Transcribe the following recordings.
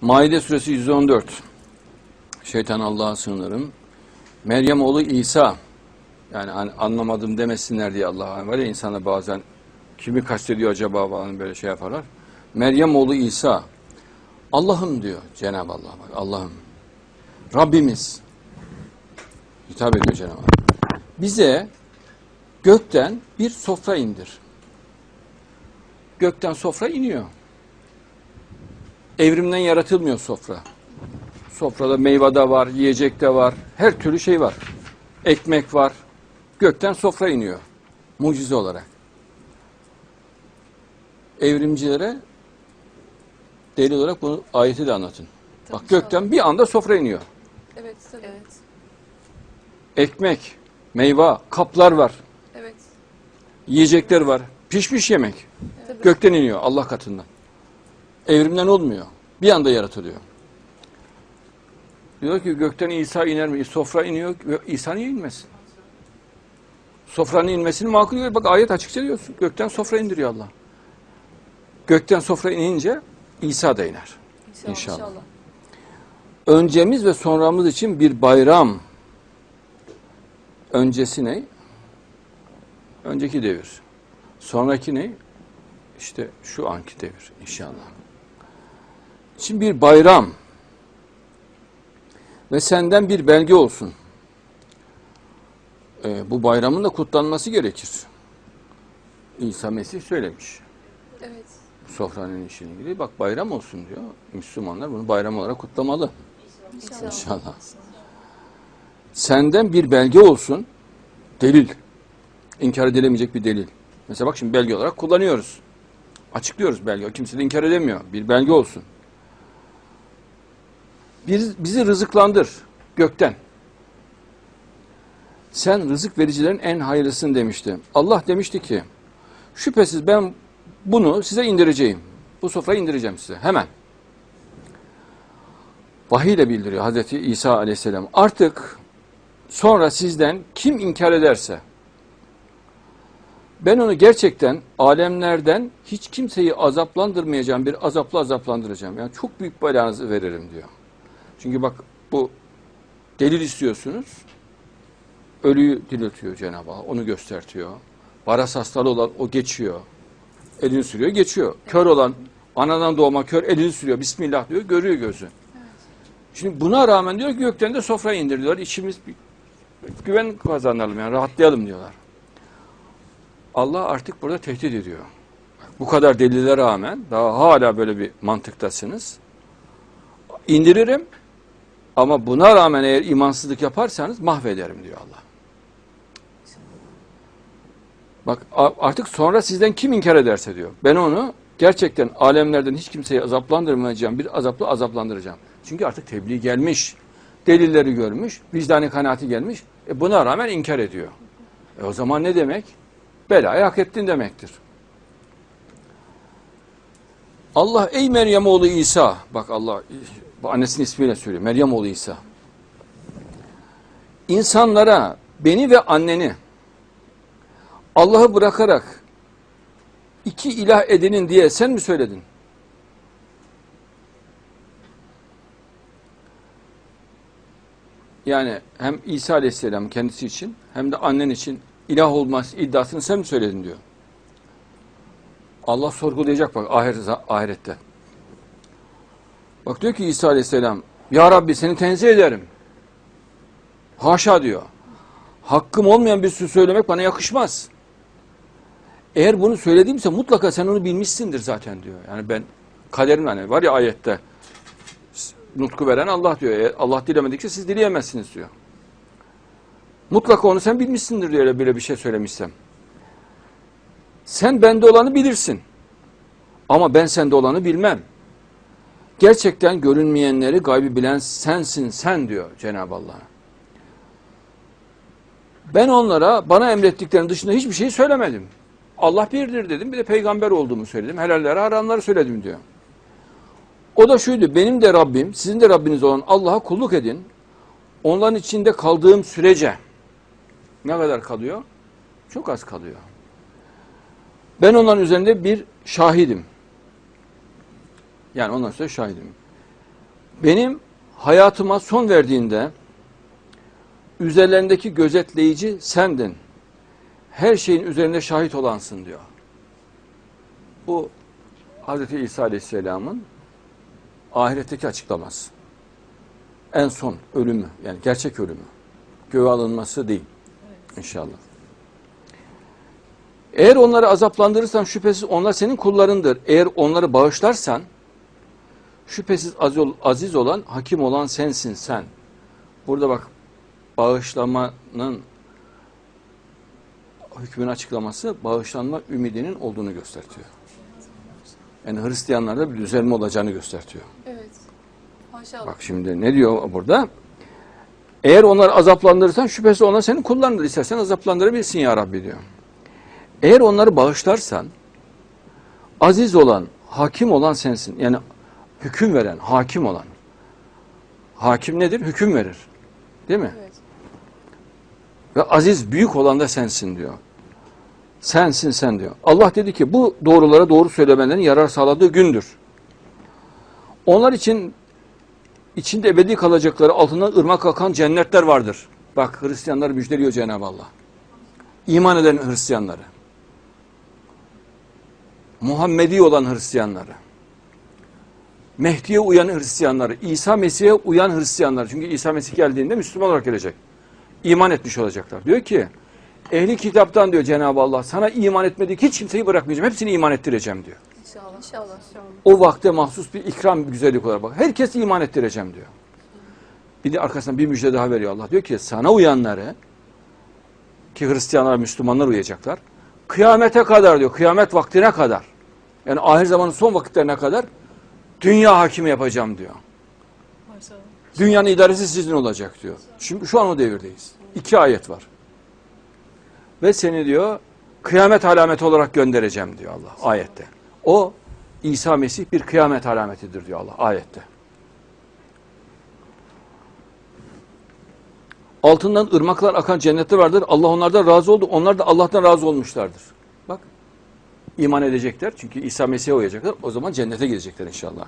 Maide suresi 114. Şeytan Allah'a sığınırım. Meryem oğlu İsa. Yani hani anlamadım demesinler diye Allah var ya insana bazen kimi kastediyor acaba falan böyle şey yaparlar. Meryem oğlu İsa. Allah'ım diyor Cenab-ı Allah. Allah'ım. Rabbimiz. Hitap ediyor Cenab-ı Allah. Bize gökten bir sofra indir. Gökten sofra iniyor. Evrimden yaratılmıyor sofra. Sofrada meyve de var, yiyecek de var, her türlü şey var. Ekmek var. Gökten sofra iniyor. Mucize olarak. Evrimcilere delil olarak bunu ayeti de anlatın. Bak gökten bir anda sofra iniyor. Evet, tabii. Evet. Ekmek, meyve, kaplar var. Evet. Yiyecekler var. Pişmiş yemek. Tabii. Gökten iniyor Allah katından. Evrimden olmuyor. Bir anda yaratılıyor. Diyor ki gökten İsa iner mi? Sofra iniyor. İsa niye inmesin? Sofranın inmesini makul görüyor. Bak ayet açıkça diyor. Gökten sofra indiriyor Allah. Gökten sofra inince İsa da iner. İnşallah. İnşallah. İnşallah. Öncemiz ve sonramız için bir bayram. Öncesi ne? Önceki devir. Sonraki ne? İşte şu anki devir inşallah. Şimdi bir bayram ve senden bir belge olsun. Ee, bu bayramın da kutlanması gerekir. İsa Mesih söylemiş. Evet. Sofranın işine ilgili. Bak bayram olsun diyor. Müslümanlar bunu bayram olarak kutlamalı. İnşallah. İnşallah. Senden bir belge olsun. Delil. İnkar edilemeyecek bir delil. Mesela bak şimdi belge olarak kullanıyoruz. Açıklıyoruz belge. Kimse de inkar edemiyor. Bir belge olsun. Bizi rızıklandır gökten. Sen rızık vericilerin en hayırlısın demişti. Allah demişti ki şüphesiz ben bunu size indireceğim. Bu sofrayı indireceğim size hemen vahiy ile bildiriyor Hazreti İsa aleyhisselam. Artık sonra sizden kim inkar ederse ben onu gerçekten alemlerden hiç kimseyi azaplandırmayacağım bir azapla azaplandıracağım. Yani çok büyük belanızı veririm diyor. Çünkü bak bu delil istiyorsunuz. Ölüyü diriltiyor Cenab-ı Allah. Onu göstertiyor. Varas hastalığı olan o geçiyor. Elini sürüyor geçiyor. Kör olan anadan doğma kör elini sürüyor. Bismillah diyor görüyor gözü. Şimdi buna rağmen diyor ki gökten de sofra indirdiler. İçimiz bir güven kazanalım yani rahatlayalım diyorlar. Allah artık burada tehdit ediyor. Bu kadar delillere rağmen daha hala böyle bir mantıktasınız. İndiririm ama buna rağmen eğer imansızlık yaparsanız mahvederim diyor Allah. Bak artık sonra sizden kim inkar ederse diyor. Ben onu gerçekten alemlerden hiç kimseyi azaplandırmayacağım. Bir azapla azaplandıracağım. Çünkü artık tebliğ gelmiş. Delilleri görmüş. Vicdani kanaati gelmiş. E buna rağmen inkar ediyor. E o zaman ne demek? Belayı hak ettin demektir. Allah ey Meryem oğlu İsa. Bak Allah bu annesinin ismiyle söylüyor. Meryem oğlu İsa. İnsanlara beni ve anneni Allah'ı bırakarak iki ilah edinin diye sen mi söyledin? Yani hem İsa Aleyhisselam kendisi için hem de annen için ilah olması iddiasını sen mi söyledin diyor. Allah sorgulayacak bak ahiret, ahirette. Bak diyor ki İsa Aleyhisselam Ya Rabbi seni tenzih ederim. Haşa diyor. Hakkım olmayan bir söz söylemek bana yakışmaz. Eğer bunu söylediğimse mutlaka sen onu bilmişsindir zaten diyor. Yani ben kaderim hani var ya ayette nutku veren Allah diyor. Eğer Allah dilemedikçe siz dileyemezsiniz diyor. Mutlaka onu sen bilmişsindir diyor öyle böyle bir şey söylemişsem. Sen bende olanı bilirsin. Ama ben sende olanı bilmem. Gerçekten görünmeyenleri gaybi bilen sensin sen diyor Cenab-ı Allah. Ben onlara bana emrettiklerinin dışında hiçbir şey söylemedim. Allah birdir dedim. Bir de peygamber olduğumu söyledim. Helalleri haramları söyledim diyor. O da şuydu. Benim de Rabbim, sizin de Rabbiniz olan Allah'a kulluk edin. Onların içinde kaldığım sürece ne kadar kalıyor? Çok az kalıyor. Ben onların üzerinde bir şahidim. Yani ondan sonra şahidim. Benim hayatıma son verdiğinde üzerlerindeki gözetleyici sendin. Her şeyin üzerinde şahit olansın diyor. Bu Hz. İsa Aleyhisselam'ın ahiretteki açıklaması. En son ölümü yani gerçek ölümü. Göğe alınması değil. İnşallah. Eğer onları azaplandırırsan şüphesiz onlar senin kullarındır. Eğer onları bağışlarsan şüphesiz aziz- olan, hakim olan sensin sen. Burada bak bağışlamanın hükmünü açıklaması bağışlanma ümidinin olduğunu gösteriyor. Yani Hristiyanlarda bir düzelme olacağını gösteriyor. Evet. Maşallah. Bak şimdi ne diyor burada? Eğer onları azaplandırırsan şüphesiz onlar senin kullarındır. İstersen azaplandırabilirsin ya Rabbi diyor. Eğer onları bağışlarsan aziz olan, hakim olan sensin. Yani hüküm veren, hakim olan. Hakim nedir? Hüküm verir. Değil mi? Evet. Ve aziz, büyük olan da sensin diyor. Sensin sen diyor. Allah dedi ki bu doğrulara doğru söylemenlerin yarar sağladığı gündür. Onlar için içinde ebedi kalacakları altından ırmak akan cennetler vardır. Bak Hristiyanlar müjdeliyor Cenab-ı Allah. İman eden Hristiyanları. Muhammedi olan Hristiyanları. Mehdi'ye uyan Hristiyanları. İsa Mesih'e uyan Hristiyanları. Çünkü İsa Mesih geldiğinde Müslüman olarak gelecek. İman etmiş olacaklar. Diyor ki ehli kitaptan diyor Cenab-ı Allah sana iman etmedik hiç kimseyi bırakmayacağım. Hepsini iman ettireceğim diyor. İnşallah. İnşallah. O vakte mahsus bir ikram, bir güzellik olarak bak. Herkes iman ettireceğim diyor. Bir de arkasından bir müjde daha veriyor Allah. Diyor ki sana uyanları ki Hristiyanlar, Müslümanlar uyacaklar. Kıyamete kadar diyor. Kıyamet vaktine kadar. Yani ahir zamanın son vakitlerine kadar dünya hakimi yapacağım diyor. Maşallah. Dünyanın idaresi sizin olacak diyor. Şimdi şu an o devirdeyiz. İki ayet var. Ve seni diyor kıyamet alameti olarak göndereceğim diyor Allah ayette. O İsa Mesih bir kıyamet alametidir diyor Allah ayette. Altından ırmaklar akan cenneti vardır. Allah onlardan razı oldu. Onlar da Allah'tan razı olmuşlardır. İman edecekler. Çünkü İsa Mesih'e uyacaklar. O zaman cennete gidecekler inşallah.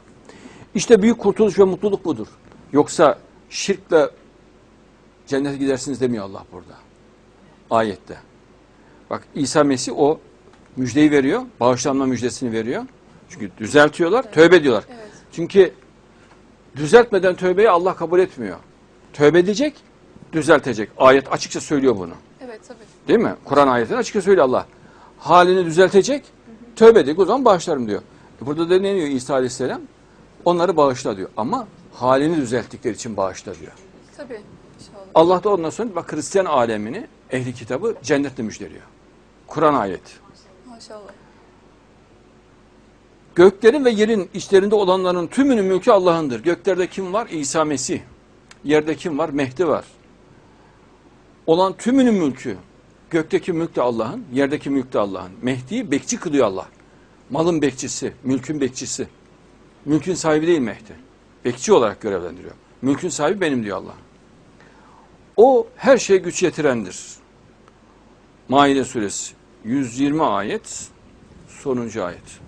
İşte büyük kurtuluş ve mutluluk budur. Yoksa şirkle cennete gidersiniz demiyor Allah burada. Ayette. Bak İsa Mesih o müjdeyi veriyor. Bağışlanma müjdesini veriyor. Çünkü düzeltiyorlar, tövbe diyorlar. Evet. Çünkü düzeltmeden tövbeyi Allah kabul etmiyor. Tövbe edecek, düzeltecek. Ayet açıkça söylüyor bunu. Evet tabii. Değil mi? Kur'an ayetinde açıkça söylüyor Allah. Halini düzeltecek, tövbe edecek o zaman bağışlarım diyor. E burada da ne diyor İsa Aleyhisselam? Onları bağışla diyor. Ama halini düzelttikleri için bağışla diyor. Tabii. İnşallah. Allah da ondan sonra bak Hristiyan alemini, ehli kitabı cennetle müjdeliyor. Kur'an ayeti. Maşallah. Göklerin ve yerin içlerinde olanların tümünün mülkü Allah'ındır. Göklerde kim var? İsa Mesih. Yerde kim var? Mehdi var. Olan tümünün mülkü. Gökteki mülk de Allah'ın, yerdeki mülk de Allah'ın. Mehdi'yi bekçi kılıyor Allah. Malın bekçisi, mülkün bekçisi. Mülkün sahibi değil Mehdi. Bekçi olarak görevlendiriyor. Mülkün sahibi benim diyor Allah. O her şeye güç yetirendir. Maide suresi 120 ayet sonuncu ayet.